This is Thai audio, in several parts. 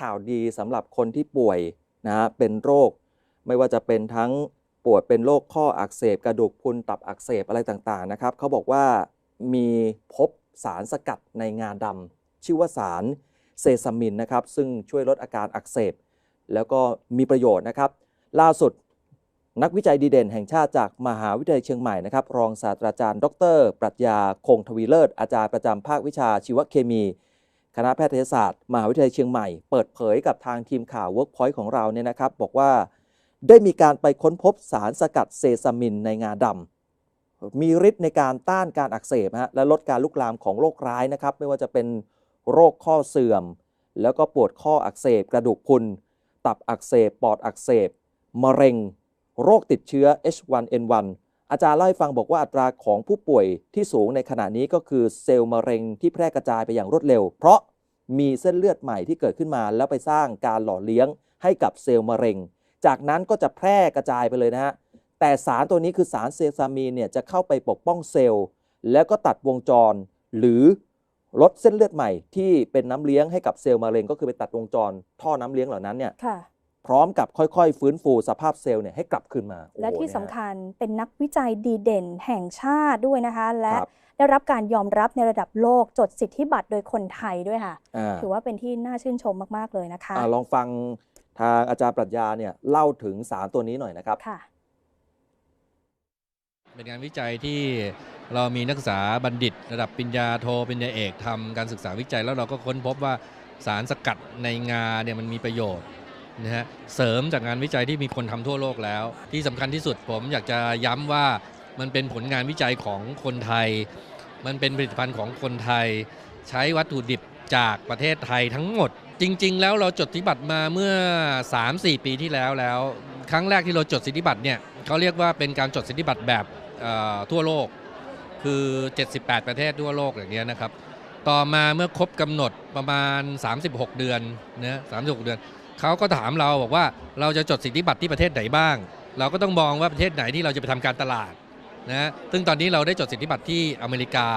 ข่าวดีสำหรับคนที่ป่วยนะฮะเป็นโรค ไม่ว่าจะเป็นทั้งปวดเป็นโรคข้ออักเสบ กระดูกพุนตับอักเสบอะไรต่างๆนะครับเขาบอกว่ามีพบสารสกัดในงาดำชื่อว่าสารเซซามินนะครับซึ่งช่วยลดอาการอักเสบ แล้วก็มีประโยชน์นะครับ ล่าสุดนักวิจัยดีเด่นแห่งชาติจากมหาวิทยาลัยเชียงใหม่นะครับรองศาสตราจารย์ ดร ปรัชญาคงทวีเลิศอาจารย์ประจำภาควิชาชีวเคมี คณะแพทยศาสตร์ มหาวิทยาลัยเชียงใหม่ เปิดเผยกับทางทีมข่าว Workpoint ของเราเนี่ยนะครับ บอกว่าได้มีการไปค้นพบสารสกัดเซซามินในงาดำมีฤทธิ์ในการต้านการอักเสบฮะและลดการลุกลามของโรคร้ายนะครับ ไม่ว่าจะเป็นโรคข้อเสื่อม แล้วก็ปวดข้ออักเสบ กระดูกพุนตับอักเสบ ปอดอักเสบ มะเร็ง โรคติดเชื้อ H1N1 อาจารย์เล่าให้ฟังบอกว่าอัตราของผู้ป่วยที่สูงในขณะนี้ก็คือเซลล์มะเร็งที่แพร่กระจายไปอย่างรวดเร็ว เพราะมีเส้นเลือดใหม่ที่เกิดขึ้นมา แล้วไปสร้างการหล่อเลี้ยงให้กับเซลล์มะเร็ง จากนั้นก็จะแพร่กระจายไปเลยนะฮะแต่สารตัวนี้คือสารเซซามีนเนี่ยจะเข้าไปปกป้องเซลล์ แล้วก็ตัดวงจร หรือลดเส้นเลือดใหม่ที่เป็นน้ำเลี้ยงให้กับเซลล์มะเร็ง ก็คือไปตัดวงจร ท่อน้ำเลี้ยงเหล่านั้นเนี่ย พร้อมกับค่อยๆ ฟื้นฟูสภาพเซลล์เนี่ยให้กลับคืนมา และโอ้โหที่เนี่ยสำคัญเป็นนักวิจัยดีเด่นแห่งชาติด้วยนะคะ และครับได้รับการยอมรับในระดับโลกจดสิทธิบัตรโดยคนไทยด้วยค่ะอ่าถือว่าเป็นที่น่าชื่นชมมากๆเลยนะคะอ่าลองฟังทางอาจารย์ปรัชญาเนี่ยเล่าถึงสารตัวนี้หน่อยนะครับค่ะเป็นงานวิจัยที่เรามีนักศึกษาบัณฑิต ระดับปริญญาโทปริญญาเอกทำการศึกษาวิจัย แล้วเราก็ค้นพบว่าสารสกัดในงาเนี่ยมันมีประโยชน์ นะฮะเสริมจากงานวิจัยที่มีคนทำทั่วโลกแล้ว ที่สำคัญที่สุดผมอยากจะย้ำว่ามันเป็นผลงานวิจัยของคนไทย มันเป็นผลิตภัณฑ์ของคนไทย ใช้วัตถุดิบจากประเทศไทยทั้งหมด จริง ๆ แล้วเราจดสิทธิบัตรมาเมื่อ 3-4 ปีที่แล้วแล้ว ครั้งแรกที่เราจดสิทธิบัตรเนี่ยเขาเรียกว่าเป็นการจดสิทธิบัตรแบบทั่วโลกคือ 78 ประเทศทั่วโลกอย่างเงี้ยนะครับ ต่อมาเมื่อครบกำหนดประมาณ 36 เดือนนะ36 เดือน เขาก็ถามเราบอกว่าเราจะจดสิทธิบัตรที่ประเทศไหนบ้าง เราก็ต้องมองว่าประเทศไหนที่เราจะไปทำการตลาดนะซึ่งตอนนี้เราได้จดสิทธิบัตรที่อเมริกา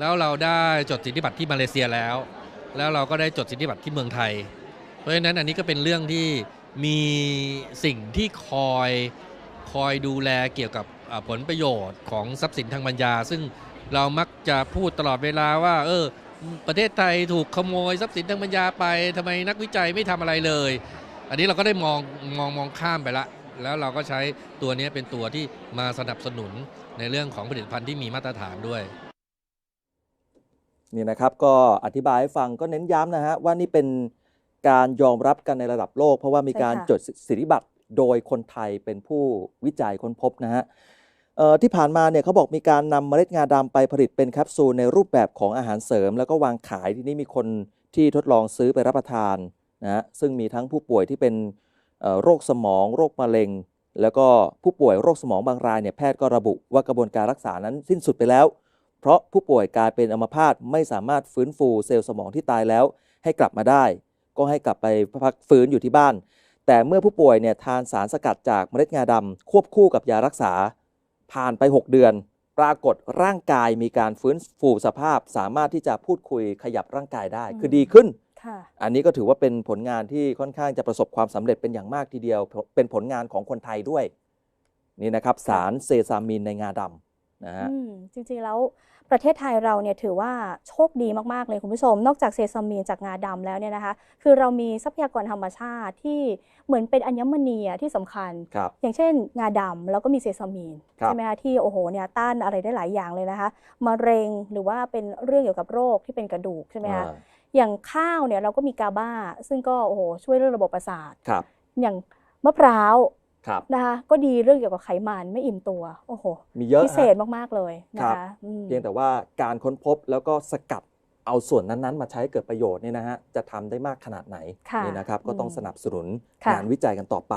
แล้วเราได้จดสิทธิบัตรที่มาเลเซียแล้ว แล้วเราก็ได้จดสิทธิบัตรที่เมืองไทย เพราะฉะนั้นอันนี้ก็เป็นเรื่องที่มีสิ่งที่คอยคอยดูแลเกี่ยวกับผลประโยชน์ของทรัพย์สินทางปัญญา ซึ่งเรามักจะพูดตลอดเวลาว่า เออ ประเทศไทยถูกขโมยทรัพย์สินทางปัญญาไปทำไมนักวิจัยไม่ทำอะไรเลย อันนี้เราก็ได้มองมองมองข้ามไปละ แล้วเราก็ใช้ตัวนี้เป็นตัวที่มาสนับสนุนในเรื่องของผลิตภัณฑ์ที่มีมาตรฐานด้วยนี่นะครับก็อธิบายให้ฟังก็เน้นย้ำนะฮะว่านี่เป็นการยอมรับกันในระดับโลก เพราะว่ามีการใช่ค่ะจดสิทธิบัตรโดยคนไทยเป็นผู้วิจัยค้นพบนะฮะเอ่อ ที่ผ่านมาเนี่ยเขาบอกมีการนำเมล็ดงาดำไปผลิตเป็นแคปซูลในรูปแบบของอาหารเสริม แล้วก็วางขายที่นี่มีคนที่ทดลองซื้อไปรับประทานนะฮะซึ่งมีทั้งผู้ป่วยที่เป็นโรคสมอง โรคมะเร็ง แล้วก็ผู้ป่วยโรคสมองบางรายเนี่ยแพทย์ก็ระบุว่ากระบวนการรักษานั้นสิ้นสุดไปแล้ว เพราะผู้ป่วยกลายเป็นอัมพาตไม่สามารถฟื้นฟูเซลล์สมองที่ตายแล้ว ให้กลับมาได้ ก็ให้กลับไปพักฟื้นอยู่ที่บ้าน แต่เมื่อผู้ป่วยเนี่ยทานสารสกัดจากเมล็ดงาดำควบคู่กับยารักษา ผ่านไป 6 เดือน ปรากฏร่างกายมีการฟื้นฟูสภาพ สามารถที่จะพูดคุยขยับร่างกายได้ คือดีขึ้นค่ะอันนี้ก็ถือว่าเป็นผลงานที่ค่อนข้างจะประสบความสำเร็จเป็นอย่างมากทีเดียว เป็นผลงานของคนไทยด้วย นี่นะครับสารเซซามินในงาดำ นะฮะอืมจริงๆแล้วประเทศไทยเราเนี่ยถือว่าโชคดีมากๆเลยคุณผู้ชม นอกจากเซซามีนจากงาดำแล้วเนี่ยนะคะ คือเรามีทรัพยากรธรรมชาติที่เหมือนเป็นอัญมณีอะที่สำคัญครับอย่างเช่น งาดำแล้วก็มีเซซามีนครับใช่ไหมคะที่โอ้โหเนี่ยต้านอะไรได้หลายอย่างเลยนะคะมะเร็งหรือว่าเป็นเรื่องเกี่ยวกับโรคที่เป็นกระดูกใช่ไหมคะอ่าอย่างข้าวเนี่ยเราก็มีกาบ้า ซึ่งก็โอ้โหช่วยเรื่องระบบประสาทครับอย่างมะพร้าว ครับนะคะก็ดีเรื่องเกี่ยวกับไขมันไม่อิ่มตัวโอ้โหมีเยอะพิเศษฮะมากๆเลยนะครัคะบอืมเพียงแต่ว่าการค้นพบแล้วก็สกัดเอาส่วนนั้นๆ มาใช้เกิดประโยชน์เนี่ยนะฮะจะทำได้มากขนาดไหนค่ะนี่นะครับก็ต้องอืมสนับสนุนค่ะงานวิจัยกันต่อไป